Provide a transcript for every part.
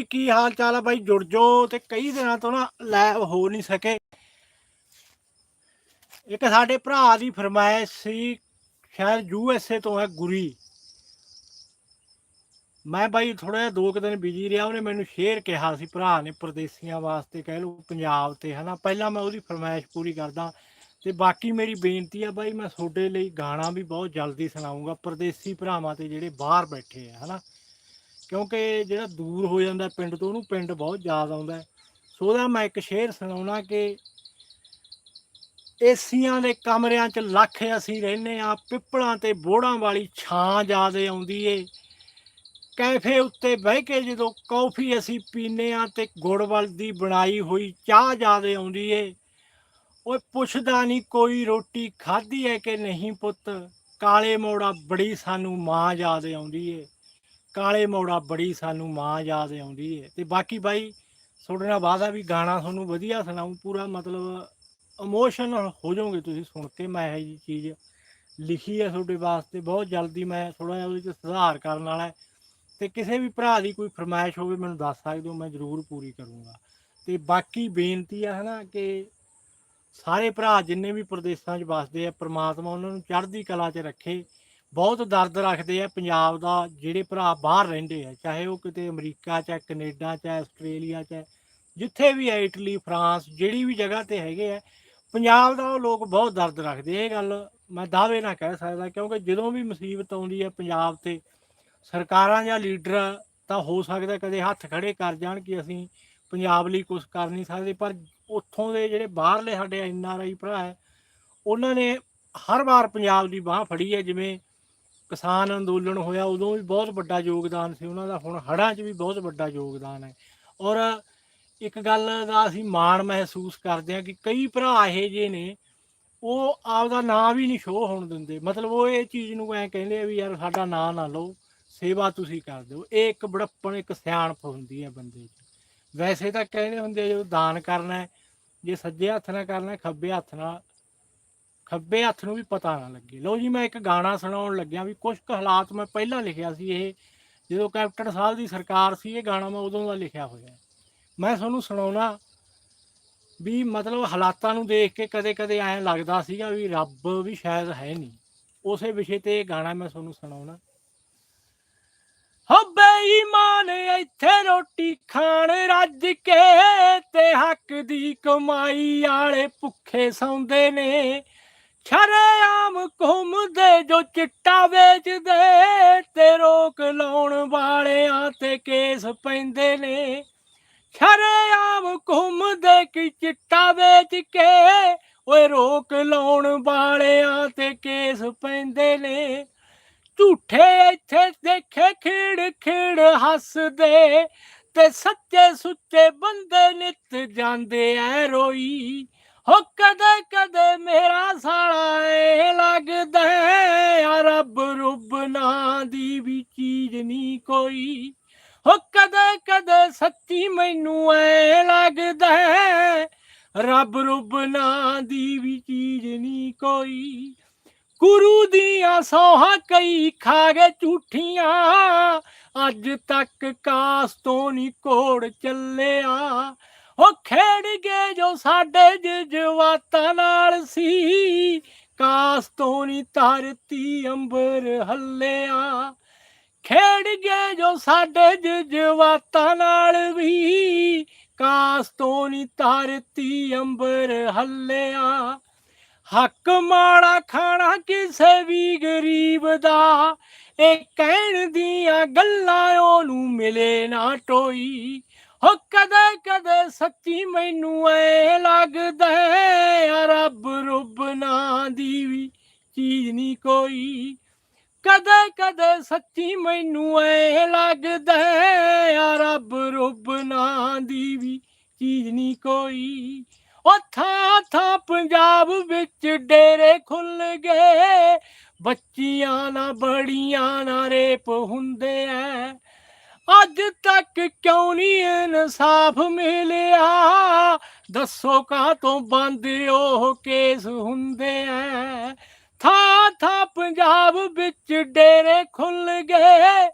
ਜੀ ਕੀ ਹਾਲ ਚਾਲ ਆ ਬਾਈ? ਜੁੜ ਜੋ ਤੇ ਕਈ ਦਿਨਾਂ ਤੋਂ ਨਾ ਲਾਈਵ ਹੋ ਨਹੀਂ ਸਕੇ। ਇੱਕ ਸਾਡੇ ਭਰਾ ਦੀ ਫਰਮਾਇਸ਼ ਸੀ, ਸ਼ਾਇਦ ਯੂ ਐਸ ਏ ਤੋਂ ਹੈ ਗੁਰੀ। ਮੈਂ ਬਾਈ ਥੋੜਾ ਜਿਹਾ ਦੋ ਕੁ ਦਿਨ ਬਿਜ਼ੀ ਰਿਹਾ, ਉਹਨੇ ਮੈਨੂੰ ਸ਼ੇਰ ਕਿਹਾ ਸੀ ਭਰਾ ਨੇ ਪਰਦੇਸੀਆਂ ਵਾਸਤੇ, ਕਹਿ ਲਓ ਪੰਜਾਬ ਤੇ, ਹਨਾ। ਪਹਿਲਾਂ ਮੈਂ ਉਹਦੀ ਫਰਮਾਇਸ਼ ਪੂਰੀ ਕਰਦਾ ਤੇ ਬਾਕੀ ਮੇਰੀ ਬੇਨਤੀ ਆ ਬਾਈ, ਮੈਂ ਤੁਹਾਡੇ ਲਈ ਗਾਣਾ ਵੀ ਬਹੁਤ ਜਲਦੀ ਸੁਣਾਉਂਗਾ ਪਰਦੇਸੀ ਭਰਾਵਾਂ ਤੇ ਜਿਹੜੇ ਬਾਹਰ ਬੈਠੇ ਆ, ਹਨਾ। ਕਿਉਂਕਿ ਜਿਹੜਾ ਦੂਰ ਹੋ ਜਾਂਦਾ ਪਿੰਡ ਤੋਂ, ਉਹਨੂੰ ਪਿੰਡ ਬਹੁਤ ਯਾਦ ਆਉਂਦਾ ਸੋ ਉਹਦਾ ਮੈਂ ਇੱਕ ਸ਼ੇਰ ਸੁਣਾਉਣਾ ਕਿ ਏਸੀਆਂ ਦੇ ਕਮਰਿਆਂ 'ਚ ਲੱਖ ਅਸੀਂ ਰਹਿੰਦੇ ਆ ਪਿੱਪਲਾਂ ਤੇ ਬੋੜਾਂ ਵਾਲੀ ਛਾਂ ਜਿਆਦੇ ਆਉਂਦੀ ਏ। ਕੈਫੇ ਉੱਤੇ ਬਹਿ ਕੇ ਜਦੋਂ ਕੌਫੀ ਅਸੀਂ ਪੀਨੇ ਆ ਤੇ ਗੁੜ ਦੀ ਬਣਾਈ ਹੋਈ ਚਾਹ ਜਿਆਦੇ ਆਉਂਦੀ ਏ। ਓਏ ਪੁੱਛਦਾ ਨਹੀਂ ਕੋਈ ਰੋਟੀ ਖਾਧੀ ਹੈ ਕਿ ਨਹੀਂ ਪੁੱਤ? ਕਾਲੇ ਮੋੜਾ ਬੜੀ ਸਾਨੂੰ ਮਾਂ ਯਾਦ ਆਉਂਦੀ ਏ। ਕਾਲੇ ਮੋੜਾ ਬੜੀ ਸਾਨੂੰ ਮਾਂ ਯਾਦ ਆਉਂਦੀ ਹੈ ਤੇ ਬਾਕੀ ਬਾਈ, ਤੁਹਾਡੇ ਨਾਲ ਵਾਅਦਾ ਵੀ ਗਾਣਾ ਤੁਹਾਨੂੰ ਵਧੀਆ ਸੁਣਾਉਂ ਪੂਰਾ ਮਤਲਬ ਇਮੋਸ਼ਨਲ ਹੋ ਜਾਓਗੇ ਤੁਸੀਂ ਸੁਣ ਕੇ, ਮੈਂ ਇਹ ਜੀ ਚੀਜ਼ ਲਿਖੀ ਹੈ ਤੁਹਾਡੇ ਵਾਸਤੇ, ਬਹੁਤ ਜਲਦੀ ਮੈਂ ਥੋੜਾ ਜਿਹਾ ਉਹਦੇ 'ਚ ਸੁਧਾਰ ਕਰਨ ਵਾਲਾ ਹੈ ਤੇ ਕਿਸੇ ਵੀ ਭਰਾ ਦੀ ਕੋਈ ਫਰਮਾਇਸ਼ ਹੋਵੇ, ਮੈਨੂੰ ਦੱਸ ਸਕਦੇ ਹੋ, ਮੈਂ ਜ਼ਰੂਰ ਪੂਰੀ ਕਰੂੰਗਾ। ਤੇ ਬਾਕੀ ਬੇਨਤੀ ਹੈ ਹਨਾ ਕਿ ਸਾਰੇ ਭਰਾ ਜਿੰਨੇ ਵੀ ਪ੍ਰਦੇਸ਼ਾਂ 'ਚ ਵੱਸਦੇ ਆ, ਪ੍ਰਮਾਤਮਾ ਉਹਨਾਂ ਨੂੰ ਚੜ੍ਹਦੀ ਕਲਾ 'ਚ ਰੱਖੇ। ਬਹੁਤ ਦਰਦ ਰੱਖਦੇ ਆ ਪੰਜਾਬ ਦਾ, ਜਿਹੜੇ ਭਰਾ ਬਾਹਰ ਰਹਿੰਦੇ ਆ, ਚਾਹੇ ਉਹ ਕਿਤੇ ਅਮਰੀਕਾ 'ਚ ਹੈ ਕੈਨੇਡਾ 'ਚ ਆਸਟ੍ਰੇਲੀਆ 'ਚ ਹੈ ਜਿੱਥੇ ਵੀ ਹੈ ਇਟਲੀ, ਫਰਾਂਸ, ਜਿਹੜੀ ਵੀ ਜਗ੍ਹਾ ਤੇ ਹੈਗੇ ਆ, ਪੰਜਾਬ ਦਾ ਉਹ ਲੋਕ ਬਹੁਤ ਦਰਦ ਰੱਖਦੇ ਇਹ ਗੱਲ ਮੈਂ ਦਾਅਵੇ ਨਾਲ ਕਹਿ ਸਕਦਾ, ਕਿਉਂਕਿ ਜਦੋਂ ਵੀ ਮੁਸੀਬਤ ਆਉਂਦੀ ਹੈ ਪੰਜਾਬ ਤੇ, ਸਰਕਾਰਾਂ ਜਾਂ ਲੀਡਰ ਤਾਂ ਹੋ ਸਕਦਾ ਕਦੇ ਹੱਥ ਖੜੇ ਕਰ ਜਾਣ ਕਿ ਅਸੀਂ ਪੰਜਾਬ ਲਈ ਕੁਝ ਕਰ ਨਹੀਂ ਸਕਦੇ, ਪਰ ਉੱਥੋਂ ਦੇ ਜਿਹੜੇ ਬਾਹਰਲੇ ਸਾਡੇ ਐਨ ਆਰ ਆਈ ਭਰਾ ਹੈ, ਉਹਨਾਂ ਨੇ ਹਰ ਵਾਰ ਪੰਜਾਬ ਦੀ ਬਾਹ ਫੜੀ ਹੈ, ਜਿਵੇਂ ਕਿਸਾਨ ਅੰਦੋਲਨ ਹੋਇਆ, ਉਦੋਂ ਵੀ ਬਹੁਤ ਵੱਡਾ ਯੋਗਦਾਨ ਸੀ ਉਹਨਾਂ ਦਾ, ਹੁਣ ਹੜ੍ਹਾਂ 'ਚ ਵੀ ਬਹੁਤ ਵੱਡਾ ਯੋਗਦਾਨ ਹੈ। ਔਰ ਇੱਕ ਗੱਲ ਦਾ ਅਸੀਂ ਮਾਣ ਮਹਿਸੂਸ ਕਰਦੇ ਹਾਂ ਕਿ ਕਈ ਭਰਾ ਇਹੋ ਜਿਹੇ ਨੇ, ਉਹ ਆਪਦਾ ਨਾਂ ਵੀ ਨਹੀਂ ਸ਼ੋਅ ਹੋਣ ਦਿੰਦੇ। ਮਤਲਬ ਉਹ ਇਹ ਚੀਜ਼ ਨੂੰ ਐਂ ਕਹਿੰਦੇ ਆ ਵੀ ਯਾਰ ਸਾਡਾ ਨਾਂ ਨਾ ਲਓ, ਸੇਵਾ ਤੁਸੀਂ ਕਰ ਦਿਓ। ਇਹ ਇੱਕ ਬੜੱਪਣ ਇੱਕ ਸਿਆਣਪ ਹੁੰਦੀ ਹੈ ਬੰਦੇ 'ਚ ਵੈਸੇ ਤਾਂ ਕਹਿੰਦੇ ਹੁੰਦੇ ਆ ਜਦੋਂ ਦਾਨ ਕਰਨਾ ਜੇ ਸੱਜੇ ਹੱਥ ਨਾਲ ਕਰਨਾ ਖੱਬੇ ਹੱਥ ਨਾਲ ਖੱਬੇ ਹੱਥ ਨੂੰ ਵੀ ਪਤਾ ਨਾ ਲੱਗੇ। ਲਓ ਜੀ, ਮੈਂ ਇੱਕ ਗਾਣਾ ਸੁਣਾਉਣ ਲੱਗਿਆ ਵੀ ਕੁਝ ਕੁ ਹਾਲਾਤ ਮੈਂ ਪਹਿਲਾਂ ਲਿਖਿਆ ਸੀ ਇਹ। ਜਦੋਂ ਕੈਪਟਨ ਸਾਹਿਬ ਦੀ ਸਰਕਾਰ ਸੀ, ਇਹ ਗਾਣਾ ਮੈਂ ਉਦੋਂ ਦਾ ਲਿਖਿਆ ਹੋਇਆ। ਮੈਂ ਤੁਹਾਨੂੰ ਸੁਣਾਉਣਾ ਵੀ ਮਤਲਬ ਹਾਲਾਤਾਂ ਨੂੰ ਦੇਖ ਕੇ ਕਦੇ ਕਦੇ ਐਂ ਲੱਗਦਾ ਸੀਗਾ ਵੀ ਰੱਬ ਵੀ ਸ਼ਾਇਦ ਹੈ ਨਹੀਂ। ਉਸੇ ਵਿਸ਼ੇ ਤੇ ਇਹ ਗਾਣਾ ਮੈਂ ਤੁਹਾਨੂੰ ਸੁਣਾਉਣਾ। ਹੋ ਬੇਈਮਾਨ ਇੱਥੇ ਰੋਟੀ ਖਾਣ ਰੱਜ ਕੇ ਤੇ ਹੱਕ ਦੀ ਕਮਾਈ ਵਾਲੇ ਭੁੱਖੇ ਸੌਂਦੇ ਨੇ। ਸ਼ਰੇਆਮ ਘੁੰਮਦੇ ਜੋ ਚਿੱਟਾ ਵੇਚਦੇ, ਤੇ ਰੋਕ ਲਾਉਣ ਵਾਲਿਆਂ ਤੇ ਕੇਸ ਪੈਂਦੇ ਨੇ। ਸ਼ਰੇਆਮ ਘੁੰਮਦੇ ਕਿ ਚਿੱਟਾ ਵੇਚ ਕੇ, ਓਏ ਰੋਕ ਲਾਉਣ ਵਾਲਿਆਂ ਤੇ ਕੇਸ ਪੈਂਦੇ ਨੇ। ਝੂਠੇ ਇੱਥੇ ਦੇਖੇ ਖਿੜ ਖਿੜ ਹੱਸਦੇ, ਤੇ ਸੱਚੇ ਸੁੱਚੇ ਬੰਦੇ ਨਿਤ ਜਾਂਦੇ ਐ ਰੋਈ। ਹੋ ਕਦੇ ਕਦੇ ਮੇਰਾ ਸਾਲਾ ਏ ਲੱਗਦਾ ਹੈ, ਆ ਰੱਬ ਰੁੱਬ ਨਾਂ ਦੀ ਵੀ ਚੀਜ਼ ਨਹੀਂ ਕੋਈ। ਹੋ ਕਦੇ ਕਦੇ ਸੱਚੀ ਮੈਨੂੰ ਐ ਲੱਗਦਾ ਰੱਬ ਰੁੱਬ ਨਾਂ ਦੀ ਵੀ ਚੀਜ਼ ਨਹੀਂ ਕੋਈ। ਗੁਰੂ ਦੀਆਂ ਸੋਹਾਂ ਕਈ ਖਾ ਗਏ ਝੂਠੀਆਂ। ਅੱਜ ਤੱਕ ਕਾਸ ਤੋਂ ਨਹੀਂ ਕੋੜ ਚੱਲਿਆ। ਉਹ ਖੇਡ ਗਏ ਜੋ ਸਾਡੇ ਜਜ਼ਬਾਤਾਂ ਨਾਲ ਸੀ। ਕਾਸ ਤੋਂ ਨਹੀਂ ਧਰਤੀ ਅੰਬਰ ਹੱਲਿਆ। ਖੇਡ ਗਏ ਜੋ ਸਾਡੇ ਜਜ਼ਬਾਤਾਂ ਨਾਲ ਵੀ। ਕਾਸ ਤੋਂ ਨਹੀਂ ਧਰਤੀ ਅੰਬਰ ਹੱਲਿਆ। ਹੱਕ ਮਾੜਾ ਖਾਣਾ ਕਿਸੇ ਵੀ ਗਰੀਬ ਦਾ। ਇਹ ਕਹਿਣ ਦੀਆਂ ਗੱਲਾਂ ਉਹਨੂੰ ਮਿਲੇ ਨਾ ਟੋਈ। ਹੋ ਕਦੇ ਕਦੇ ਸੱਚੀ ਮੈਨੂੰ ਐ ਲੱਗਦਾ ਆ ਰੱਬ ਰੁੱਬ ਨਾਂ ਦੀ ਵੀ ਚੀਜ਼ ਨਹੀਂ ਕੋਈ। ਕਦੇ ਕਦੇ ਸੱਚੀ ਮੈਨੂੰ ਐ ਲੱਗਦਾ ਆ ਰੱਬ ਰੁੱਬ ਨਾਂ ਦੀ ਵੀ ਚੀਜ਼ ਨਹੀਂ ਕੋਈ। ਉਹ ਥਾਂ ਥਾਂ ਪੰਜਾਬ ਵਿੱਚ ਡੇਰੇ ਖੁੱਲ ਗਏ, ਬੱਚੀਆਂ ਨਾ ਬੜੀਆਂ ਨਾ ਰੇਪ ਹੁੰਦੇ ਐ। ਅੱਜ ਤੱਕ ਕਿਉਂ ਨਹੀਂ ਇਨਸਾਫ ਮਿਲਿਆ? ਦੱਸੋ ਕਾਹ ਤੋਂ ਬੰਦ ਉਹ ਕੇਸ ਹੁੰਦੇ ਐ? ਥਾਂ ਥਾਂ ਪੰਜਾਬ ਵਿੱਚ ਡੇਰੇ ਖੁੱਲ ਗਏ।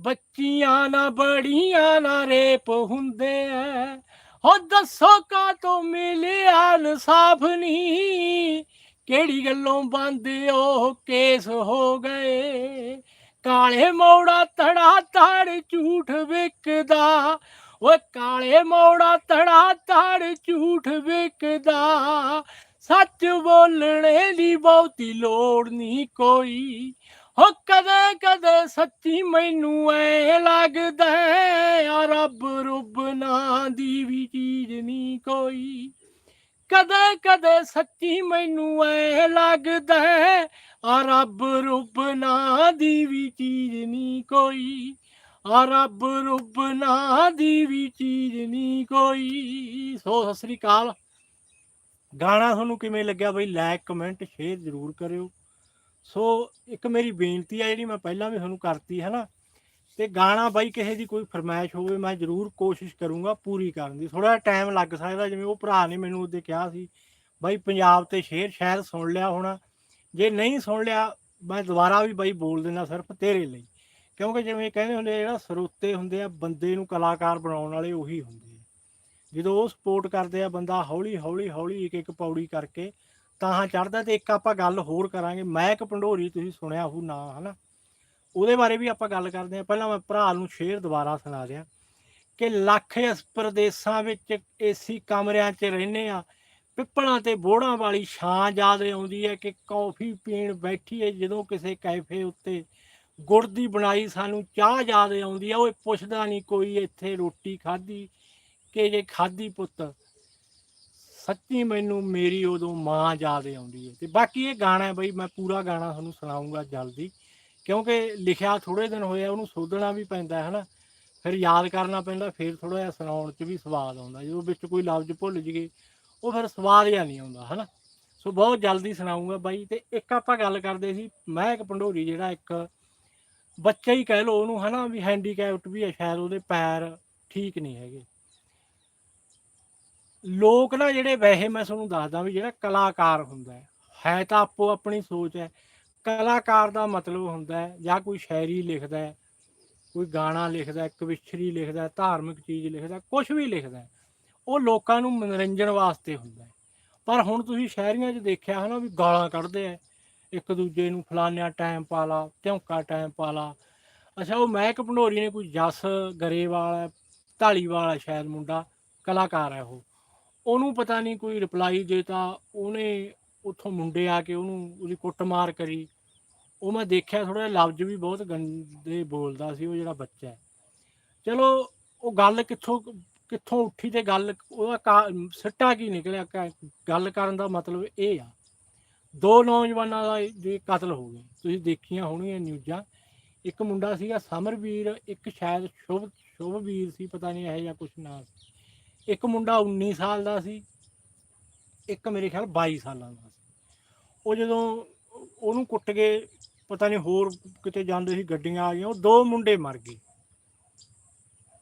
ਬੱਚੀਆਂ ਨਾ ਬੜੀਆਂ ਨਾ ਰੇਪ ਹੁੰਦੇ ਐ। ਹੋ ਦੱਸੋ ਕਾ ਤੋਂ ਮਿਲਿਆ ਇਨਸਾਫ ਨਹੀਂ? ਕਿਹੜੀ ਗੱਲੋਂ ਬੰਦ ਉਹ ਕੇਸ ਹੋ ਗਏ? ਕਾਲੇ ਮੋੜਾ ਤੜਾ ਤੜ ਝੂਠ ਵਿਕਦਾ। ਓਏ ਕਾਲੇ ਮੋੜਾ ਤੜਾ ਤੜ ਝੂਠ ਵਿਕਦਾ। ਸੱਚ ਬੋਲਣੇ ਦੀ ਬਹੁਤੀ ਲੋੜ ਨਹੀਂ ਕੋਈ। ਹੋ ਕਦੇ ਕਦੇ ਸੱਚੀ ਮੈਨੂੰ ਐ ਲੱਗਦਾ ਆ ਰੱਬ ਰੁੱਬ ਨਾਂ ਦੀ ਵੀ ਚੀਜ਼ ਨਹੀਂ ਕੋਈ। ਕਦੇ ਕਦੇ ਸੱਚੀ ਮੈਨੂੰ ਐ ਲੱਗਦਾ ਹੈ, ਆ ਰੱਬ ਰੁੱਬ ਨਾਂ ਦੀ ਵੀ ਚੀਜ਼ ਨਹੀਂ ਕੋਈ। ਆ ਰੱਬ ਰੁੱਬ ਨਾ ਦੀ ਵੀ ਚੀਜ਼ ਨਹੀਂ ਕੋਈ। ਸੋ ਸਤਿ ਸ੍ਰੀ ਅਕਾਲ। ਗਾਣਾ ਤੁਹਾਨੂੰ ਕਿਵੇਂ ਲੱਗਿਆ ਬਈ? ਲਾਈਕ ਕਮੈਂਟ ਸ਼ੇਅਰ ਜ਼ਰੂਰ ਕਰਿਓ। ਸੋ ਇੱਕ ਮੇਰੀ ਬੇਨਤੀ ਆ ਜਿਹੜੀ ਮੈਂ ਪਹਿਲਾਂ ਵੀ ਤੁਹਾਨੂੰ ਕਰਤੀ ਹੈ ਨਾ ਤੇ ਗਾਣਾ ਬਾਈ ਕਿਸੇ ਦੀ ਕੋਈ ਫਰਮਾਇਸ਼ ਹੋਵੇ, ਮੈਂ ਜ਼ਰੂਰ ਕੋਸ਼ਿਸ਼ ਕਰੂੰਗਾ ਪੂਰੀ ਕਰਨ ਦੀ। ਥੋੜਾ ਟਾਈਮ ਲੱਗ ਸਕਦਾ, ਜਿਵੇਂ ਉਹ ਭਰਾ ਨੇ ਮੈਨੂੰ ਉਹਦੇ ਕਿਹਾ ਸੀ, ਬਾਈ ਪੰਜਾਬ ਤੇ ਸ਼ੇਰ ਸ਼ਾਇਦ ਸੁਣ ਲਿਆ ਹੋਣਾ। ਜੇ ਨਹੀਂ ਸੁਣ ਲਿਆ, ਮੈਂ ਦੁਬਾਰਾ ਵੀ ਬਾਈ ਬੋਲ ਦਿੰਦਾ ਸਿਰਫ ਤੇਰੇ ਲਈ। ਕਿਉਂਕਿ ਜਿਵੇਂ ਕਹਿੰਦੇ ਹੁੰਦੇ ਜਿਹੜਾ ਸਰੋਤੇ ਹੁੰਦੇ ਆ, ਬੰਦੇ ਨੂੰ ਕਲਾਕਾਰ ਬਣਾਉਣ ਵਾਲੇ ਉਹੀ ਹੁੰਦੇ ਆ। ਜਦੋਂ ਉਹ ਸਪੋਰਟ ਕਰਦੇ ਆ ਬੰਦਾ ਹੌਲੀ ਹੌਲੀ ਹੌਲੀ ਇੱਕ ਇੱਕ ਪੌੜੀ ਕਰਕੇ ਤਾਂ ਚੜਦਾ ਤੇ ਇੱਕ ਆਪਾਂ ਗੱਲ ਹੋਰ ਕਰਾਂਗੇ। ਮਹਿਕ ਭੰਡੋਰੀ ਤੁਸੀਂ ਸੁਣਿਆ ਹੋਊ ਨਾ, ਹਨਾ? ਉਹਦੇ ਬਾਰੇ ਵੀ ਆਪਾਂ ਗੱਲ ਕਰਦੇ ਹਾਂ। ਪਹਿਲਾਂ ਮੈਂ ਭਰਾ ਨੂੰ ਸ਼ੇਰ ਦੁਬਾਰਾ ਸੁਣਾ ਦਿਆਂ ਕਿ ਲੱਖ ਪ੍ਰਦੇਸਾਂ ਵਿੱਚ ਏਸੀ ਕਮਰਿਆਂ 'ਚ ਰਹਿੰਦੇ ਆ ਪਿੱਪਲਾਂ ਤੇ ਬੋੜਾਂ ਵਾਲੀ ਛਾਂ ਯਾਦ ਆਉਂਦੀ ਹੈ ਕਿ ਕੌਫੀ ਪੀਣ ਬੈਠੀਏ ਜਦੋਂ ਕਿਸੇ ਕੈਫੇ ਉੱਤੇ। ਗੁੜ ਦੀ ਬਣਾਈ ਸਾਨੂੰ ਚਾਹ ਯਾਦ ਆਉਂਦੀ ਆ ਓਏ ਪੁੱਛਦਾ ਨਹੀਂ ਕੋਈ ਇੱਥੇ ਰੋਟੀ ਖਾਧੀ ਕਿ ਜੇ ਖਾਧੀ ਪੁੱਤ। ਸੱਚੀ ਮੈਨੂੰ ਮੇਰੀ ਉਦੋਂ ਮਾਂ ਯਾਦ ਆਉਂਦੀ ਹੈ। ਤੇ ਬਾਕੀ ਇਹ ਗਾਣਾ ਹੈ ਬਈ, ਮੈਂ ਪੂਰਾ ਗਾਣਾ ਤੁਹਾਨੂੰ ਸੁਣਾਉਂਗਾ ਜਲਦੀ। ਕਿਉਂਕਿ ਲਿਖਿਆ ਥੋੜੇ ਦਿਨ ਹੋਏ ਆ, ਉਹਨੂੰ ਸੋਧਣਾ ਵੀ ਪੈਂਦਾ ਹੈ ਹਨਾ। ਫਿਰ ਯਾਦ ਕਰਨਾ ਪੈਂਦਾ, ਫਿਰ ਥੋੜਾ ਜਿਹਾ ਸੁਣਾਉਣ 'ਚ ਵੀ ਸਵਾਦ ਆਉਂਦਾ। ਜਦੋਂ ਵਿੱਚ ਕੋਈ ਲਫ਼ਜ਼ ਭੁੱਲ ਜਗੇ ਉਹ ਫਿਰ ਸਵਾਦ ਜਿਹਾ ਨਹੀਂ ਆਉਂਦਾ, ਹਨਾ। ਸੋ ਬਹੁਤ ਜਲਦੀ ਸੁਣਾਉਂਗਾ ਬਾਈ। ਤੇ ਇੱਕ ਆਪਾਂ ਗੱਲ ਕਰਦੇ ਸੀ, ਮੈਂ ਇੱਕ ਭੰਡੋਰੀ ਜਿਹੜਾ ਇੱਕ ਬੱਚਾ ਹੀ ਕਹਿ ਲਓ ਉਹਨੂੰ, ਹਨਾ, ਵੀ ਹੈਂਡੀਕੈਪਟ ਵੀ ਹੈ ਸ਼ਾਇਦ ਉਹਦੇ ਪੈਰ ਠੀਕ ਨਹੀਂ ਹੈਗੇ। ਲੋਕ ਨਾ ਜਿਹੜੇ, ਵੈਸੇ ਮੈਂ ਤੁਹਾਨੂੰ ਦੱਸਦਾ ਵੀ ਜਿਹੜਾ ਕਲਾਕਾਰ ਹੁੰਦਾ ਹੈ ਤਾਂ ਆਪੋ ਆਪਣੀ ਸੋਚ ਹੈ। ਕਲਾਕਾਰ ਦਾ ਮਤਲਬ ਹੁੰਦਾ ਹੈ, ਜਾਂ ਕੋਈ ਸ਼ਾਇਰੀ ਲਿਖਦਾ ਹੈ, ਕੋਈ ਗਾਣਾ ਲਿਖਦਾ ਹੈ, ਕਵਿਸ਼ਰੀ ਲਿਖਦਾ ਹੈ, ਧਾਰਮਿਕ ਚੀਜ਼ ਲਿਖਦਾ ਹੈ ਕੁਝ ਵੀ ਲਿਖਦਾ ਹੈ, ਉਹ ਲੋਕਾਂ ਨੂੰ ਮਨੋਰੰਜਨ ਵਾਸਤੇ ਹੁੰਦਾ ਹੈ। ਪਰ ਹੁਣ ਤੁਸੀਂ ਸ਼ਹਿਰੀਆਂ 'ਚ ਦੇਖਿਆ ਹਨਾ ਵੀ ਗਾਲਾਂ ਕੱਢਦੇ ਆ, ਇੱਕ ਦੂਜੇ ਨੂੰ ਫਲਾਨਿਆ ਟਾਈਮ ਪਾ ਲਾ ਧਿਉਂਕਾ ਟਾਈਮ ਪਾ ਲਾ। ਅੱਛਾ, ਉਹ ਮਹਿਕ ਭੰਡੋਰੀ ਨੇ ਕੋਈ ਜਸ ਗਰੇਵਾਲ ਹੈ ਢਾਲੀਵਾਲ ਹੈ ਸ਼ਾਇਦ ਮੁੰਡਾ, ਕਲਾਕਾਰ ਹੈ ਉਹ। ਉਹਨੂੰ ਪਤਾ ਨਹੀਂ ਕੋਈ ਰਿਪਲਾਈ ਦੇਤਾ ਉਹਨੇ ਉੱਥੋਂ ਮੁੰਡੇ ਆ ਕੇ ਉਹਨੂੰ ਉਹਦੀ ਕੁੱਟਮਾਰ ਕਰੀ ਉਹ ਮੈਂ ਦੇਖਿਆ ਥੋੜਾ ਜਿਹਾ ਲਫ਼ਜ਼ ਵੀ ਬਹੁਤ ਗੰਦੇ ਬੋਲਦਾ ਸੀ, ਉਹ ਜਿਹੜਾ ਬੱਚਾ ਹੈ। ਚਲੋ, ਉਹ ਗੱਲ ਕਿੱਥੋਂ ਕਿੱਥੋਂ ਉੱਠੀ ਤੇ ਗੱਲ, ਉਹਦਾ ਕਾ- ਸਿੱਟਾ ਕੀ ਨਿਕਲਿਆ? ਕ- ਗੱਲ ਕਰਨ ਦਾ ਮਤਲਬ ਇਹ ਆ, ਦੋ ਨੌਜਵਾਨਾਂ ਦਾ ਜੇ ਕਤਲ ਹੋ ਗਿਆ। ਤੁਸੀਂ ਦੇਖੀਆਂ ਹੋਣਗੀਆਂ ਨਿਊਜ਼ਾਂ। ਇੱਕ ਮੁੰਡਾ ਸੀਗਾ ਸਮਰਵੀਰ, ਇੱਕ ਸ਼ਾਇਦ ਸ਼ੁਭ, ਸ਼ੁਭਵੀਰ ਸੀ, ਪਤਾ ਨਹੀਂ ਇਹ ਜਾਂ ਕੁਛ ਨਾਂ ਸੀ। ਇੱਕ ਮੁੰਡਾ 19 ਸਾਲ ਦਾ ਸੀ, ਇੱਕ ਮੇਰੇ ਖਿਆਲ 22 ਸਾਲਾਂ ਦਾ ਸੀ। ਉਹ ਜਦੋਂ ਉਹਨੂੰ ਕੁੱਟ ਕੇ ਪਤਾ ਨਹੀਂ ਹੋਰ ਕਿਤੇ ਜਾਂਦੇ ਸੀ, ਗੱਡੀਆਂ ਆ ਗਈਆਂ, ਉਹ ਦੋ ਮੁੰਡੇ ਮਰ ਗਏ।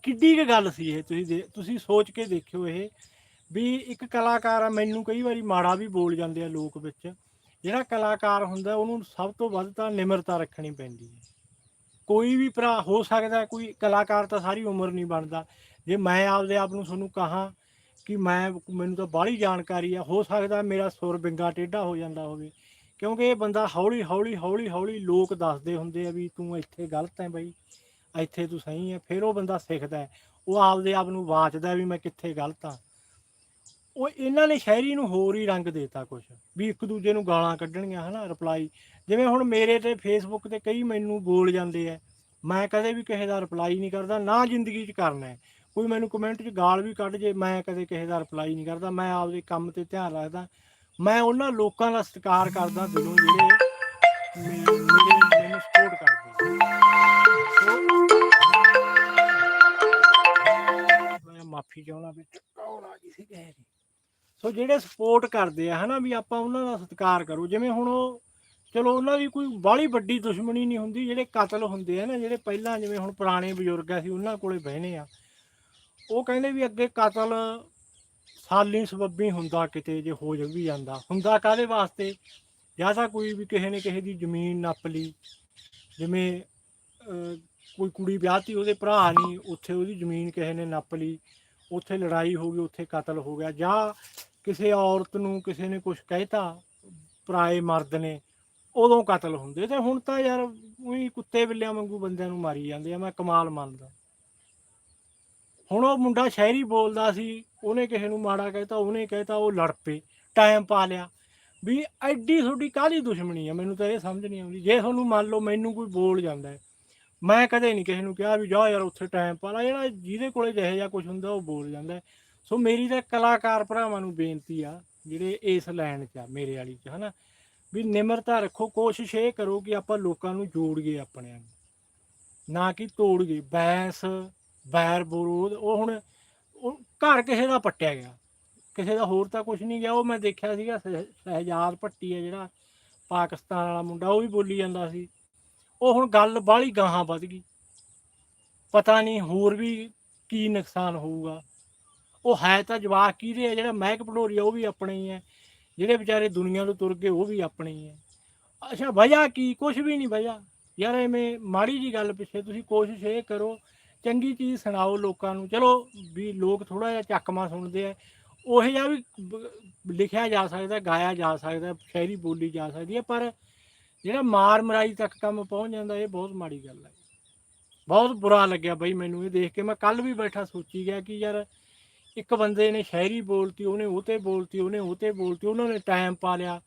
ਕਿੱਡੀ ਕੁ ਗੱਲ ਸੀ ਇਹ, ਤੁਸੀਂ ਦੇ- ਤੁਸੀਂ ਸੋਚ ਕੇ ਦੇਖਿਓ ਇਹ, ਵੀ ਇੱਕ ਕਲਾਕਾਰ ਆ, ਮੈਨੂੰ ਕਈ ਵਾਰੀ ਮਾੜਾ ਵੀ ਬੋਲ ਜਾਂਦੇ ਆ ਲੋਕ ਵਿੱਚ, ਜਿਹੜਾ ਕਲਾਕਾਰ ਹੁੰਦਾ, ਉਹਨੂੰ ਸਭ ਤੋਂ ਵੱਧ ਤਾਂ ਨਿਮਰਤਾ ਰੱਖਣੀ ਪੈਂਦੀ ਹੈ। ਕੋਈ ਵੀ ਭਰਾ, ਹੋ ਸਕਦਾ ਕੋਈ ਕਲਾਕਾਰ ਤਾਂ ਸਾਰੀ ਉਮਰ ਨਹੀਂ ਬਣਦਾ। ਜੇ ਮੈਂ ਆਪਦੇ ਆਪ ਨੂੰ ਤੁਹਾਨੂੰ ਕਹਾਂ ਕਿ ਮੈਂ, ਮੈਨੂੰ ਤਾਂ ਬਾਹਲੀ ਜਾਣਕਾਰੀ ਆ, ਹੋ ਸਕਦਾ ਮੇਰਾ ਸੁਰ ਬਿੰਗਾ ਟੇਢਾ ਹੋ ਜਾਂਦਾ ਹੋਵੇ। ਕਿਉਂਕਿ ਇਹ ਬੰਦਾ ਹੌਲੀ ਹੌਲੀ ਹੌਲੀ ਹੌਲੀ ਲੋਕ ਦੱਸਦੇ ਹੁੰਦੇ ਆ ਵੀ ਤੂੰ ਇੱਥੇ ਗਲਤ ਹੈ ਬਈ, ਇੱਥੇ ਤੂੰ ਸਹੀ ਹੈ, ਫਿਰ ਉਹ ਬੰਦਾ ਸਿੱਖਦਾ ਉਹ ਆਪਦੇ ਆਪ ਨੂੰ ਵਾਚਦਾ ਵੀ ਮੈਂ ਕਿੱਥੇ ਗਲਤ ਆ ਉਹ ਇਹਨਾਂ ਨੇ ਸ਼ਾਇਰੀ ਨੂੰ ਹੋਰ ਹੀ ਰੰਗ ਦੇਤਾ ਕੁਛ, ਵੀ ਇੱਕ ਦੂਜੇ ਨੂੰ ਗਾਲਾਂ ਕੱਢਣੀਆਂ, ਹਨਾ ਰਿਪਲਾਈ ਜਿਵੇਂ ਹੁਣ ਮੇਰੇ ਤੇ ਫੇਸਬੁੱਕ ਤੇ ਕਈ ਮੈਨੂੰ ਬੋਲ ਜਾਂਦੇ ਆ, ਮੈਂ ਕਦੇ ਵੀ ਕਿਸੇ ਦਾ ਰਿਪਲਾਈ ਨਹੀਂ ਕਰਦਾ, ਨਾ ਜ਼ਿੰਦਗੀ 'ਚ ਕਰਨਾ ਹੈ। ਕੋਈ ਮੈਨੂੰ ਕਮੈਂਟ 'ਚ ਗਾਲ ਵੀ ਕੱਢ ਜੇ, ਮੈਂ ਕਦੇ ਕਿਸੇ ਦਾ ਰਿਪਲਾਈ ਨਹੀਂ ਕਰਦਾ, ਮੈਂ ਆਪਦੇ ਕੰਮ ਤੇ ਧਿਆਨ ਰੱਖਦਾ। ਮੈਂ ਉਹਨਾਂ ਲੋਕਾਂ ਦਾ ਸਤਿਕਾਰ ਕਰਦਾ ਦਿਲੋਂ ਜਿਹੜੇ ਮੇਰੇ ਮੈਨੂੰ ਸਪੋਰਟ ਕਰਦੇ ਸੋ। ਮੈਂ ਮਾਫੀ ਚਾਹੁੰਦਾ ਵੀ ਕੌਣ ਆ ਗਈ ਸੀ ਦੀ। ਸੋ, ਜਿਹੜੇ ਸਪੋਰਟ ਕਰਦੇ ਆ, ਹਨਾ, ਵੀ ਆਪਾਂ ਉਹਨਾਂ ਦਾ ਸਤਿਕਾਰ ਕਰੋ। ਜਿਵੇਂ ਹੁਣ ਉਹ, ਚਲੋ, ਉਹਨਾਂ ਦੀ ਕੋਈ ਬਾਹਲੀ ਵੱਡੀ ਦੁਸ਼ਮਣੀ ਨਹੀਂ ਹੁੰਦੀ, ਜਿਹੜੇ ਕਤਲ ਹੁੰਦੇ ਆ ਨਾ, ਜਿਹੜੇ ਪਹਿਲਾਂ ਜਿਵੇਂ ਹੁਣ ਪੁਰਾਣੇ ਬਜ਼ੁਰਗ ਆ ਸੀ ਉਹਨਾਂ ਕੋਲੇ ਬਹਿਨੇ ਆ। ਉਹ ਕਹਿੰਦੇ ਵੀ ਅੱਗੇ ਕਤਲ ਸਾਲੀ ਸਬੱਬੀ ਹੁੰਦਾ ਕਿਤੇ ਜੇ ਹੋ ਜਾ ਵੀ ਜਾਂਦਾ। ਹੁੰਦਾ ਕਾਦੇ ਵਾਸਤੇ? ਜਾਂ ਤਾਂ ਕੋਈ ਵੀ ਕਿਸੇ ਨੇ ਕਿਸੇ ਦੀ ਜ਼ਮੀਨ ਨੱਪ ਲਈ। ਜਿਵੇਂ ਅਹ, ਕੋਈ ਕੁੜੀ ਵਿਆਹਤੀ ਉਹਦੇ ਭਰਾ ਨਹੀਂ ਉੱਥੇ ਉਹਦੀ ਜ਼ਮੀਨ ਕਿਸੇ ਨੇ ਨੱਪ ਲਈ। ਉੱਥੇ ਲੜਾਈ ਹੋ ਗਈ ਉੱਥੇ ਕਤਲ ਹੋ ਗਿਆ। ਜਾਂ ਕਿਸੇ ਔਰਤ ਨੂੰ ਕਿਸੇ ਨੇ ਕੁਝ ਕਹਿਤਾ ਪਰਾਏ ਮਰਦ ਨੇ ਉਦੋਂ ਕਤਲ ਹੁੰਦੇ। ਤੇ ਹੁਣ ਤਾਂ ਯਾਰ ਉਹੀ ਕੁੱਤੇ ਬਿੱਲਿਆਂ ਵਾਂਗੂ ਬੰਦਿਆਂ ਨੂੰ ਮਾਰੀ ਜਾਂਦੇ ਆ। ਮੈਂ ਕਮਾਲ ਮੰਨਦਾ। ਹੁਣ ਉਹ ਮੁੰਡਾ ਸ਼ਾਇਰੀ ਬੋਲਦਾ ਸੀ, ਉਹਨੇ ਕਿਸੇ ਨੂੰ ਮਾੜਾ ਕਹਿਤਾ, ਉਹਨੇ ਕਹਿਤਾ, ਉਹ ਲੜ ਪਏ ਟਾਈਮ ਪਾ ਲਿਆ। ਵੀ ਐਡੀ ਤੁਹਾਡੀ ਕਾਹਲੀ ਦੁਸ਼ਮਣੀ ਆ? ਮੈਨੂੰ ਤਾਂ ਇਹ ਸਮਝ ਨਹੀਂ ਆਉਂਦੀ। ਜੇ ਤੁਹਾਨੂੰ ਮੰਨ ਲਓ ਮੈਨੂੰ ਕੋਈ ਬੋਲ ਜਾਂਦਾ ਹੈ, ਮੈਂ ਕਦੇ ਨਹੀਂ ਕਿਸੇ ਨੂੰ ਕਿਹਾ ਵੀ ਜਾ ਯਾਰ ਉੱਥੇ ਟਾਈਮ ਪਾ ਲਾ। ਜਿਹੜਾ ਜਿਹਦੇ ਕੋਲੇ ਜਿਹੇ ਜਿਹਾ ਕੁਝ ਹੁੰਦਾ, ਉਹ ਬੋਲ ਜਾਂਦਾ ਸੋ ਮੇਰੀ ਤਾਂ ਕਲਾਕਾਰ ਭਰਾਵਾਂ ਨੂੰ ਬੇਨਤੀ ਆ, ਜਿਹੜੇ ਇਸ ਲਾਈਨ 'ਚ ਆ, ਮੇਰੇ ਵਾਲੀ 'ਚ, ਹਨਾ, ਵੀ ਨਿਮਰਤਾ ਰੱਖੋ, ਕੋਸ਼ਿਸ਼ ਇਹ ਕਰੋ ਕਿ ਆਪਾਂ ਲੋਕਾਂ ਨੂੰ ਜੋੜੀਏ, ਆਪਣਿਆਂ ਨੂੰ। ਨਾ ਕਿ ਤੋੜੀਏ। ਬੈਂਸ ਬੈਰ ਬਰੂਦ ਉਹ ਹੁਣ ਉਹ ਘਰ ਕਿਸੇ ਦਾ ਪੱਟਿਆ ਗਿਆ। ਕਿਸੇ ਦਾ ਹੋਰ ਤਾਂ ਕੁਝ ਨਹੀਂ ਗਿਆ। ਉਹ ਮੈਂ ਦੇਖਿਆ ਸੀਗਾ ਸਹਿਜਾਦ ਭੱਟੀ ਹੈ ਜਿਹੜਾ, ਪਾਕਿਸਤਾਨ ਵਾਲਾ ਮੁੰਡਾ, ਉਹ ਵੀ ਬੋਲੀ ਜਾਂਦਾ ਸੀ। ਉਹ ਹੁਣ ਗੱਲ ਬਾਹਲੀ ਗਾਹਾਂ ਵੱਧ ਗਈ। ਪਤਾ ਨਹੀਂ ਹੋਰ ਵੀ ਕੀ ਨੁਕਸਾਨ ਹੋਊਗਾ। ਉਹ ਹੈ ਤਾਂ ਜਵਾਕ ਕਿਹਦੇ ਆ? ਜਿਹੜਾ ਮਹਿਕ ਭਡੋਰੀਆ ਉਹ ਵੀ ਆਪਣੇ ਹੀ ਹੈ। ਜਿਹੜੇ ਵਿਚਾਰੇ ਦੁਨੀਆ ਤੋਂ ਤੁਰ ਗਏ, ਉਹ ਵੀ ਆਪਣੇ ਹੀ ਹੈ। ਅੱਛਾ, ਵਜ੍ਹਾ ਕੀ? ਕੁਝ ਵੀ ਨਹੀਂ ਵਜ੍ਹਾ। ਯਾਰ ਐਵੇਂ ਮਾੜੀ ਜੀ ਗੱਲ ਪਿੱਛੇ ਤੁਸੀਂ ਕੋਸ਼ਿਸ਼ ਇਹ ਕਰੋ ਚੰਗੀ ਚੀਜ਼ ਸੁਣਾਓ ਲੋਕਾਂ ਨੂੰ। ਚਲੋ ਵੀ ਲੋਕ ਥੋੜਾ ਜਿਹਾ ਚੱਕਮਾ ਸੁਣਦੇ ਆ। ਉਹ ਜਿਹਾ ਵੀ ਬ- ਲਿਖਿਆ ਜਾ ਸਕਦਾ, ਗਾਇਆ ਜਾ ਸਕਦਾ, ਸ਼ਾਇਰੀ ਬੋਲੀ ਜਾ ਸਕਦੀ ਹੈ ਪਰ ਜਿਹੜਾ ਮਾਰ ਮਰਾਈ ਤੱਕ ਕੰਮ ਪਹੁੰਚ ਜਾਂਦਾ, ਇਹ ਬਹੁਤ ਮਾੜੀ ਗੱਲ ਹੈ ਬਹੁਤ ਬੁਰਾ ਲੱਗਿਆ ਬਈ ਮੈਨੂੰ ਇਹ ਦੇਖ ਕੇ। ਮੈਂ ਕੱਲ ਵੀ ਬੈਠਾ ਸੋਚੀ ਗਿਆ ਕਿ ਯਾਰ ਇੱਕ ਬੰਦੇ ਨੇ ਸ਼ਾਇਰੀ ਬੋਲਤੀ, ਉਹਨੇ ਉਹ ਤੇ ਬੋਲਤੀ, ਉਹਨੇ ਉਹ ਤੇ ਬੋਲਤੀ, ਉਹਨਾਂ ਨੇ ਟਾਈਮ ਪਾ ਲਿਆ।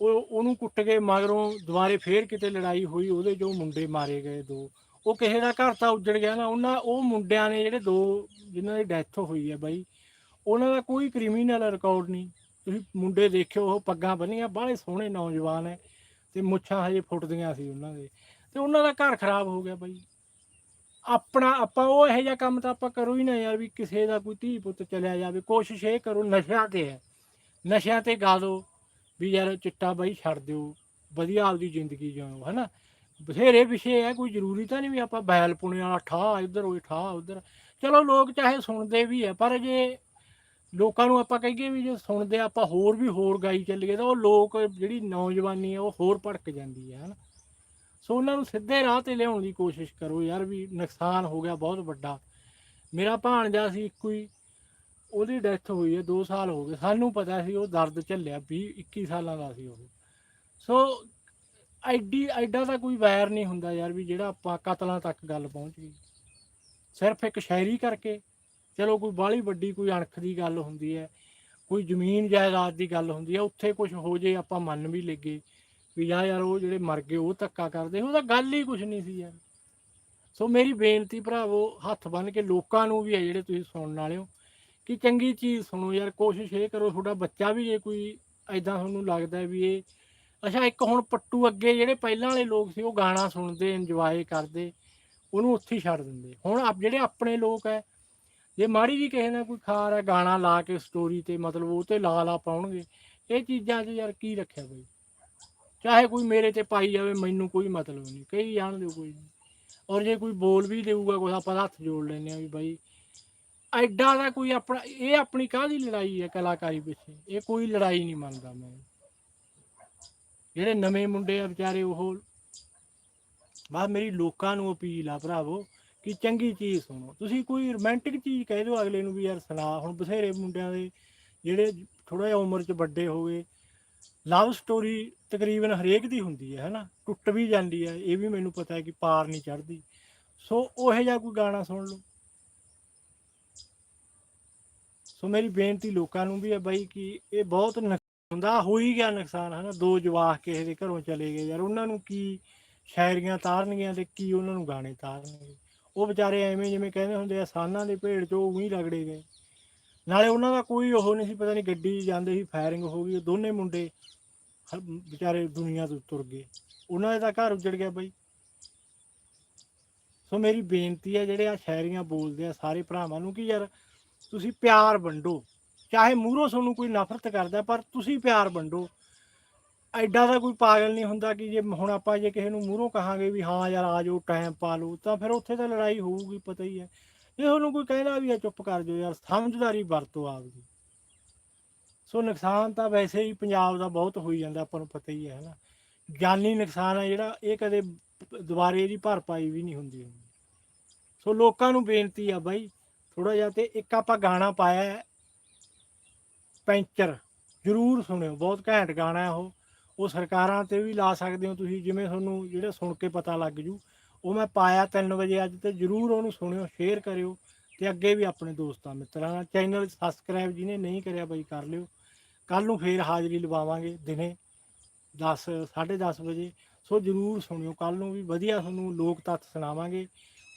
ਉਹ, ਉਹਨੂੰ ਕੁੱਟ ਕੇ ਮਗਰੋਂ ਦੁਬਾਰੇ ਫੇਰ ਕਿਤੇ ਲੜਾਈ ਹੋਈ, ਉਹਦੇ ਜੋ ਮੁੰਡੇ ਮਾਰੇ ਗਏ ਦੋ। ਉਹ ਕਿਸੇ ਦਾ ਘਰ ਤਾਂ ਉੱਜੜ ਗਿਆ ਨਾ, ਉਹਨਾਂ, ਉਹ ਮੁੰਡਿਆਂ ਨੇ ਜਿਹੜੇ ਦੋ ਜਿਨ੍ਹਾਂ ਦੀ ਡੈਥ ਹੋਈ ਹੈ ਬਾਈ, ਉਹਨਾਂ ਦਾ ਕੋਈ ਕ੍ਰਿਮੀਨਲ ਰਿਕਾਰਡ ਨਹੀਂ। ਤੁਸੀਂ ਮੁੰਡੇ ਦੇਖਿਓ, ਉਹ ਪੱਗਾਂ ਬੰਨੀਆਂ, ਬਾਹਲੇ ਸੋਹਣੇ ਨੌਜਵਾਨ ਹੈ ਤੇ ਮੁੱਛਾਂ ਹਜੇ ਫੁੱਟਦੀਆਂ ਸੀ ਉਹਨਾਂ ਦੇ ਤੇ ਉਹਨਾਂ ਦਾ ਘਰ ਖਰਾਬ ਹੋ ਗਿਆ ਬਾਈ। ਆਪਣਾ, ਆਪਾਂ ਉਹ ਇਹੋ ਜਿਹਾ ਕੰਮ ਤਾਂ ਆਪਾਂ ਕਰੋ ਹੀ ਨਾ ਯਾਰ ਵੀ ਕਿਸੇ ਦਾ ਕੋਈ ਧੀ ਪੁੱਤ ਚਲਿਆ ਜਾਵੇ, ਕੋਸ਼ਿਸ਼ ਇਹ ਕਰੋ ਨਸ਼ਿਆਂ ਤੇ ਹੈ ਨਸ਼ਿਆਂ ਤੇ ਗਾ ਦਿਓ ਵੀ ਯਾਰ ਚਿੱਟਾ ਬਾਈ ਛੱਡ ਦਿਓ, ਵਧੀਆ ਆਪਦੀ ਜ਼ਿੰਦਗੀ ਜਿਓ ਹਨਾ? ਬਥੇਰੇ ਵਿਸ਼ੇ ਹੈ ਕੋਈ ਜ਼ਰੂਰੀ ਤਾਂ ਨਹੀਂ ਵੀ ਆਪਾਂ ਬੈਲ ਪੁਣੇ ਵਾਲਾ ਠਾ ਇੱਧਰ ਹੋਏ ਠਾ ਉੱਧਰ। ਚਲੋ ਲੋਕ ਚਾਹੇ ਸੁਣਦੇ ਵੀ ਹੈ ਪਰ ਜੇ ਲੋਕਾਂ ਨੂੰ ਆਪਾਂ ਕਹੀਏ ਵੀ ਜੇ ਸੁਣਦੇ ਆਪਾਂ ਹੋਰ ਵੀ ਹੋਰ ਗਾਈ ਚੱਲੀਏ, ਤਾਂ ਉਹ ਲੋਕ ਜਿਹੜੀ ਨੌਜਵਾਨੀ ਹੈ ਉਹ ਹੋਰ ਭੜਕ ਜਾਂਦੀ ਹੈ ਹਨਾ। ਸੋ ਉਹਨਾਂ ਨੂੰ ਸਿੱਧੇ ਰਾਹ ਤੇ ਲਿਆਉਣ ਦੀ ਕੋਸ਼ਿਸ਼ ਕਰੋ ਯਾਰ ਵੀ ਨੁਕਸਾਨ ਹੋ ਗਿਆ ਬਹੁਤ ਵੱਡਾ। ਮੇਰਾ ਭਾਣਜਾ ਸੀ ਇੱਕੋ ਹੀ, ਉਹਦੀ ਡੈਥ ਹੋਈ ਹੈ 2 ਸਾਲ ਹੋ ਗਏ। ਸਾਨੂੰ ਪਤਾ ਸੀ ਉਹ ਦਰਦ ਝੱਲਿਆ 20 21 ਸਾਲਾਂ ਦਾ ਸੀ ਉਹ। ਸੋ ਐਡੀ, ਐਡਾ ਦਾ ਕੋਈ ਵੈਰ ਨਹੀਂ ਹੁੰਦਾ ਯਾਰ ਵੀ ਜਿਹੜਾ ਆਪਾਂ ਕਤਲਾਂ ਤੱਕ ਗੱਲ ਪਹੁੰਚ ਗਈ। ਸਿਰਫ ਇੱਕ ਸ਼ਾਇਰੀ ਕਰਕੇ, ਚਲੋ ਕੋਈ ਬਾਹਲੀ ਵੱਡੀ ਕੋਈ ਅਣਖ ਦੀ ਗੱਲ ਹੁੰਦੀ ਹੈ, ਕੋਈ ਜ਼ਮੀਨ ਜਾਇਦਾਦ ਦੀ ਗੱਲ ਹੁੰਦੀ ਹੈ, ਉੱਥੇ ਕੁਝ ਹੋ ਜੇ ਆਪਾਂ ਮੰਨ ਵੀ ਲੱਗੇ ਵੀ ਯਾ ਯਾਰ ਉਹ ਜਿਹੜੇ ਮਰ ਗਏ ਉਹ ਧੱਕਾ ਕਰਦੇ, ਉਹਦਾ ਗੱਲ ਹੀ ਕੁਝ ਨਹੀਂ ਸੀ ਯਾਰ। ਸੋ ਮੇਰੀ ਬੇਨਤੀ ਭਰਾਵੋ, ਹੱਥ ਬੰਨ ਕੇ ਲੋਕਾਂ ਨੂੰ ਵੀ ਹੈ ਜਿਹੜੇ ਤੁਸੀਂ ਸੁਣਨ ਵਾਲਿਓ ਕਿ ਚੰਗੀ ਚੀਜ਼ ਸੁਣੋ ਯਾਰ, ਕੋਸ਼ਿਸ਼ ਇਹ ਕਰੋ, ਤੁਹਾਡਾ ਬੱਚਾ ਵੀ ਜੇ ਕੋਈ ਐਦਾਂ ਤੁਹਾਨੂੰ ਲੱਗਦਾ ਵੀ ਇਹ ਅੱਛਾ, ਇੱਕ ਹੁਣ ਪੱਟੂ ਅੱਗੇ ਜਿਹੜੇ ਪਹਿਲਾਂ ਵਾਲੇ ਲੋਕ ਸੀ, ਉਹ ਗਾਣਾ ਸੁਣਦੇ ਇੰਜੋਏ ਕਰਦੇ, ਉਹਨੂੰ ਉੱਥੇ ਹੀ ਛੱਡ ਦਿੰਦੇ। ਹੁਣ ਆਪ, ਜਿਹੜੇ ਆਪਣੇ ਲੋਕ ਹੈ, ਜੇ ਮਾੜੀ ਵੀ ਕਿਸੇ ਨੇ ਕੋਈ ਖਾਰ ਹੈ, ਗਾਣਾ ਲਾ ਕੇ ਸਟੋਰੀ ਤੇ ਮਤਲਬ ਉਹ ਤੇ ਲਾ ਲਾ ਪਾਉਣਗੇ, ਇਹ ਚੀਜ਼ਾਂ 'ਚ ਯਾਰ ਕੀ ਰੱਖਿਆ ਬਈ? ਚਾਹੇ ਕੋਈ ਮੇਰੇ ਤੇ ਪਾਈ ਜਾਵੇ, ਮੈਨੂੰ ਕੋਈ ਮਤਲਬ ਨਹੀਂ ਕਈ ਜਾਣ ਦਿਓ ਕੋਈ ਨਹੀਂ। ਔਰ ਜੇ ਕੋਈ ਬੋਲ ਵੀ ਦੇਊਗਾ ਕੋਈ ਆਪਾਂ ਹੱਥ ਜੋੜ ਲੈਂਦੇ ਆ ਵੀ ਬਾਈ, ਐਡਾ ਦਾ ਕੋਈ ਆਪਣਾ, ਇਹ ਆਪਣੀ ਕਾਹਦੀ ਲੜਾਈ ਹੈ ਕਲਾਕਾਰੀ ਪਿੱਛੇ? ਇਹ ਕੋਈ ਲੜਾਈ ਨਹੀਂ ਮੰਨਦਾ ਮੈਂ। ਜਿਹੜੇ ਨਵੇਂ ਮੁੰਡੇ ਆ ਵਿਚਾਰੇ ਉਹ ਬਸ ਮੇਰੀ ਲੋਕਾਂ ਨੂੰ ਅਪੀਲ ਆ ਭਰਾਵੋ ਕਿ ਚੰਗੀ ਚੀਜ਼ ਸੁਣੋ। ਤੁਸੀਂ ਕੋਈ ਰੋਮਾਂਟਿਕ ਚੀਜ਼ ਕਹਿ ਦਿਓ ਅਗਲੇ ਨੂੰ ਵੀ ਯਾਰ ਸੁਣਾ, ਹੁਣ ਬਥੇਰੇ ਮੁੰਡਿਆਂ ਦੇ ਜਿਹੜੇ ਥੋੜਾ ਜਿਹਾ ਉਮਰ 'ਚ ਵੱਡੇ ਹੋ ਗਏ ਲਵ ਸਟੋਰੀ ਤਕਰੀਬਨ ਹਰੇਕ ਦੀ ਹੁੰਦੀ ਹੈ, ਹਨਾ? ਟੁੱਟ ਵੀ ਜਾਂਦੀ ਹੈ, ਇਹ ਵੀ ਮੈਨੂੰ ਪਤਾ ਹੈ ਕਿ ਪਾਰ ਨਹੀਂ ਚੜਦੀ ਸੋ ਉਹ ਜਿਹਾ ਕੋਈ ਗਾਣਾ ਸੁਣ ਲਓ। ਸੋ ਮੇਰੀ ਬੇਨਤੀ ਲੋਕਾਂ ਨੂੰ ਵੀ ਹੈ ਬਾਈ ਕਿ ਇਹ ਬਹੁਤ ਨੁਕਸਾਨ ਹੁੰਦਾ ਹੋ ਹੀ ਗਿਆ ਨੁਕਸਾਨ, ਹਨਾ? ਦੋ ਜਵਾਕ ਕਿਸੇ ਦੇ ਘਰੋਂ ਚਲੇ ਗਏ ਯਾਰ, ਉਹਨਾਂ ਨੂੰ ਕੀ ਸ਼ਾਇਰੀਆਂ ਤਾਰਨਗੀਆਂ ਤੇ ਕੀ ਉਹਨਾਂ ਨੂੰ ਗਾਣੇ ਤਾਰਨਗੇ ਉਹ ਵਿਚਾਰੇ ਐਵੇਂ ਜਿਵੇਂ ਕਹਿੰਦੇ ਹੁੰਦੇ ਆ, ਸਾਨਾਂ ਦੇ ਭੇੜ ਚੋਂ ਉਹੀ ਰਗੜੇ ਗਏ। ਨਾਲੇ ਉਹਨਾਂ ਦਾ ਕੋਈ ਉਹ ਨਹੀਂ ਸੀ, ਪਤਾ ਨਹੀਂ ਗੱਡੀ ਜਾਂਦੇ ਸੀ ਫਾਇਰਿੰਗ ਹੋ ਗਈ, ਉਹ ਦੋਨੇ ਮੁੰਡੇ ਵਿਚਾਰੇ ਦੁਨੀਆ ਤੋਂ ਤੁਰ ਗਏ। ਉਹਨਾਂ ਦਾ ਤਾਂ ਘਰ ਉੱਜੜ ਗਿਆ ਬਾਈ। ਸੋ ਮੇਰੀ ਬੇਨਤੀ ਹੈ ਜਿਹੜੇ ਆ ਸ਼ਾਇਰੀਆਂ ਬੋਲਦੇ ਆ ਸਾਰੇ ਭਰਾਵਾਂ ਨੂੰ ਕਿ ਯਾਰ ਤੁਸੀਂ ਪਿਆਰ ਵੰਡੋ। ਚਾਹੇ ਮੂਹਰੋਂ ਤੁਹਾਨੂੰ ਕੋਈ ਨਫ਼ਰਤ ਕਰਦਾ, ਪਰ ਤੁਸੀਂ ਪਿਆਰ ਵੰਡੋ। ਐਡਾ ਦਾ ਕੋਈ ਪਾਗਲ ਨਹੀਂ ਹੁੰਦਾ ਕਿ ਜੇ ਹੁਣ ਆਪਾਂ ਜੇ ਕਿਸੇ ਨੂੰ ਮੂਹਰੋਂ ਕਹਾਂਗੇ ਵੀ ਹਾਂ ਯਾਰ ਆ ਜਾਓ ਟਾਈਮ ਪਾ ਲਓ, ਤਾਂ ਫਿਰ ਉੱਥੇ ਤਾਂ ਲੜਾਈ ਹੋਊਗੀ, ਪਤਾ ਹੀ ਹੈ। ਜੇ ਤੁਹਾਨੂੰ ਕੋਈ ਕਹਿਣਾ ਵੀ ਆ ਚੁੱਪ ਕਰ ਜਾਓ ਯਾਰ, ਸਮਝਦਾਰੀ ਵਰਤੋ ਆਪਦੀ। ਸੋ ਨੁਕਸਾਨ ਤਾਂ ਵੈਸੇ ਹੀ ਪੰਜਾਬ ਦਾ ਬਹੁਤ ਹੋਈ ਜਾਂਦਾ, ਆਪਾਂ ਨੂੰ ਪਤਾ ਹੀ ਹੈ, ਹਨਾ। ਜਾਨੀ ਨੁਕਸਾਨ ਹੈ ਜਿਹੜਾ, ਇਹ ਕਦੇ ਦੁਬਾਰੇ ਇਹਦੀ ਭਰਪਾਈ ਵੀ ਨਹੀਂ ਹੁੰਦੀ। ਸੋ ਲੋਕਾਂ ਨੂੰ ਬੇਨਤੀ ਆ ਬਾਈ ਥੋੜਾ ਜਿਹਾ ਤੇ ਇੱਕ ਆਪਾਂ ਗਾਣਾ ਪਾਇਆ ਪੈਂਚਰ ਜਰੂਰ ਸੁਣਿਓ, ਬਹੁਤ ਘੈਂਟ ਗਾਣਾ ਹੈ ਉਹ। ਉਹ ਸਰਕਾਰਾਂ ਤੇ ਵੀ ਲਾ ਸਕਦੇ ਹੋ ਤੁਸੀਂ, ਜਿਵੇਂ ਤੁਹਾਨੂੰ ਜਿਹੜਾ ਸੁਣ ਕੇ ਪਤਾ ਲੱਗ ਜੂ। ਉਹ ਮੈਂ ਪਾਇਆ 3 ਵਜੇ ਅੱਜ ਤੇ ਜਰੂਰ ਉਹਨੂੰ ਸੁਣਿਓ ਸ਼ੇਅਰ ਕਰਿਓ ਤੇ ਅੱਗੇ ਵੀ ਆਪਣੇ ਦੋਸਤਾਂ, ਮਿੱਤਰਾਂ ਨਾਲ। ਚੈਨਲ ਸਬਸਕ੍ਰਾਈਬ ਜਿਹਨੇ ਨਹੀਂ ਕਰਿਆ ਬਾਈ ਕਰ ਲਿਓ। ਕੱਲ ਨੂੰ ਫੇਰ ਹਾਜ਼ਰੀ ਲਵਾਵਾਂਗੇ ਦਿਨੇ 10 10:30 ਵਜੇ। ਸੋ ਜਰੂਰ ਸੁਣਿਓ ਕੱਲ ਨੂੰ ਵੀ ਵਧੀਆ ਤੁਹਾਨੂੰ ਲੋਕ ਤੱਥ ਸੁਣਾਵਾਂਗੇ।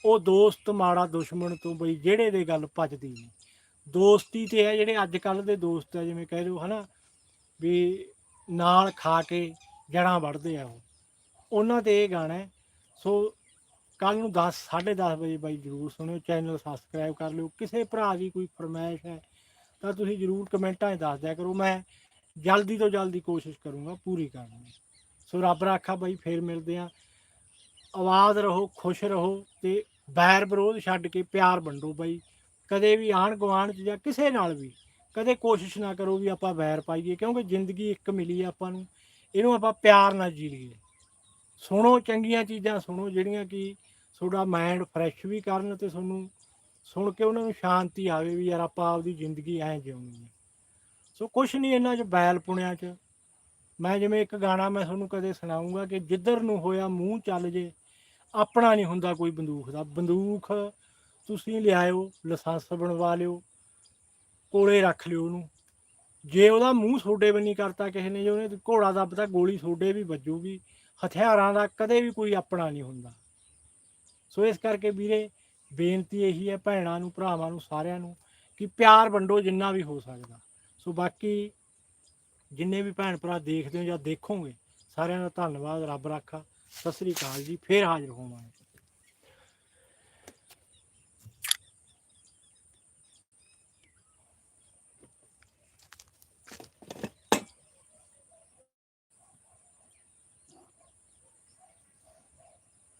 ਉਹ ਦੋਸਤ ਮਾੜਾ ਦੁਸ਼ਮਣ ਤੋਂ ਬਈ ਜਿਹੜੇ ਦੇ ਗੱਲ ਭੱਜਦੀ ਨਹੀਂ ਦੋਸਤੀ ਤੇ ਹੈ ਜਿਹੜੇ ਅੱਜ ਕੱਲ ਦੇ ਦੋਸਤ ਆ, ਜਿਵੇਂ ਕਹਿ ਲਓ ਹਨਾ, ਵੀ ਨਾਲ ਖਾ ਕੇ ਜੜਾਂ ਵੱਢਦੇ ਆ ਉਹ। ਉਹਨਾਂ ਤੇ ਇਹ ਗਾਣਾ ਹੈ। ਸੋ ਕੱਲ ਨੂੰ 10 10:30 ਵਜੇ ਬਾਈ ਜਰੂਰ ਸੁਣਿਓ, ਚੈਨਲ ਸਬਸਕ੍ਰਾਈਬ ਕਰ ਲਿਓ। ਕਿਸੇ ਭਰਾ ਦੀ ਕੋਈ ਫਰਮਾਇਸ਼ ਹੈ ਤਾਂ ਤੁਸੀਂ ਜਰੂਰ ਕਮੈਂਟਾਂ 'ਚ ਦੱਸ ਦਿਆ ਕਰੋ। ਮੈਂ ਜਲਦੀ ਤੋਂ ਜਲਦੀ ਕੋਸ਼ਿਸ਼ ਕਰੂੰਗਾ ਪੂਰੀ ਕਰਨ ਦੀ। ਸੋ ਰੱਬ ਰਾਖਾ ਬਾਈ, ਫੇਰ ਮਿਲਦੇ ਆ ਆਵਾਜ਼ ਰਹੋ, ਖੁਸ਼ ਰਹੋ ਤੇ ਬੈਰ ਵਿਰੋਧ ਛੱਡ ਕੇ ਪਿਆਰ ਵੰਡੋ ਬਾਈ। ਕਦੇ ਵੀ ਆਣ ਗੁਆਂਢ ਚ ਜਾਂ ਕਿਸੇ ਨਾਲ ਵੀ, ਕਦੇ ਕੋਸ਼ਿਸ਼ ਨਾ ਕਰੋ ਵੀ ਆਪਾਂ ਵੈਰ ਪਾਈਏ, ਕਿਉਂਕਿ ਜ਼ਿੰਦਗੀ ਇੱਕ ਮਿਲੀ ਆ ਆਪਾਂ ਨੂੰ, ਇਹਨੂੰ ਆਪਾਂ ਪਿਆਰ ਨਾਲ ਜੀ ਲਈਏ। ਸੁਣੋ ਚੰਗੀਆਂ ਚੀਜ਼ਾਂ, ਸੁਣੋ ਜਿਹੜੀਆਂ ਕਿ ਤੁਹਾਡਾ ਮਾਈਂਡ ਫਰੈਸ਼ ਵੀ ਕਰਨ ਤੇ ਤੁਹਾਨੂੰ ਸੁਣ ਕੇ ਉਹਨਾਂ ਨੂੰ ਸ਼ਾਂਤੀ ਆਵੇ ਵੀ ਯਾਰ ਆਪਾਂ ਆਪਦੀ ਜ਼ਿੰਦਗੀ ਐਂ ਜਿਉਣੀ ਹੈ ਸੋ ਕੁਛ ਨਹੀਂ ਇਹਨਾਂ 'ਚ ਬੈਲ ਪੁਣਿਆਂ 'ਚ। ਮੈਂ ਜਿਵੇਂ ਇੱਕ ਗਾਣਾ ਮੈਂ ਤੁਹਾਨੂੰ ਕਦੇ ਸੁਣਾਉਂਗਾ ਕਿ ਜਿੱਧਰ ਨੂੰ ਹੋਇਆ ਮੂੰਹ ਚੱਲ ਜੇ, ਆਪਣਾ ਨਹੀਂ ਹੁੰਦਾ ਕੋਈ ਬੰਦੂਕ ਦਾ। ਬੰਦੂਕ ਤੁਸੀਂ ਲਿਆਇਓ, ਲਾਇਸੈਂਸ ਬਣਵਾ ਲਿਓ, ਕੋਲੇ ਰੱਖ ਲਿਓ ਉਹਨੂੰ। ਜੇ ਉਹਦਾ ਮੂੰਹ ਸੋਡੇ ਵੀ ਨਹੀਂ ਕਰਤਾ ਕਿਸੇ ਨੇ, ਜੇ ਉਹਨੇ ਘੋੜਾ ਦੱਬਤਾ, ਗੋਲੀ ਸੋਡੇ ਵੀ ਵੱਜੂਗੀ। ਹਥਿਆਰਾਂ ਦਾ ਕਦੇ ਵੀ ਕੋਈ ਆਪਣਾ ਨਹੀਂ ਹੁੰਦਾ। ਸੋ ਇਸ ਕਰਕੇ ਵੀਰੇ, ਬੇਨਤੀ ਇਹੀ ਹੈ ਭੈਣਾਂ ਨੂੰ, ਭਰਾਵਾਂ ਨੂੰ, ਸਾਰਿਆਂ ਨੂੰ ਕਿ ਪਿਆਰ ਵੰਡੋ ਜਿੰਨਾ ਵੀ ਹੋ ਸਕਦਾ। ਸੋ ਬਾਕੀ ਜਿੰਨੇ ਵੀ ਭੈਣ ਭਰਾ ਦੇਖਦੇ ਹੋ ਜਾਂ ਦੇਖੋਗੇ, ਸਾਰਿਆਂ ਦਾ ਧੰਨਵਾਦ, ਰੱਬ ਰਾਖਾ। ਸਤਿ ਸ੍ਰੀ ਅਕਾਲ ਜੀ, ਫੇਰ ਹਾਜ਼ਰ ਹੋਵਾਂਗੇ।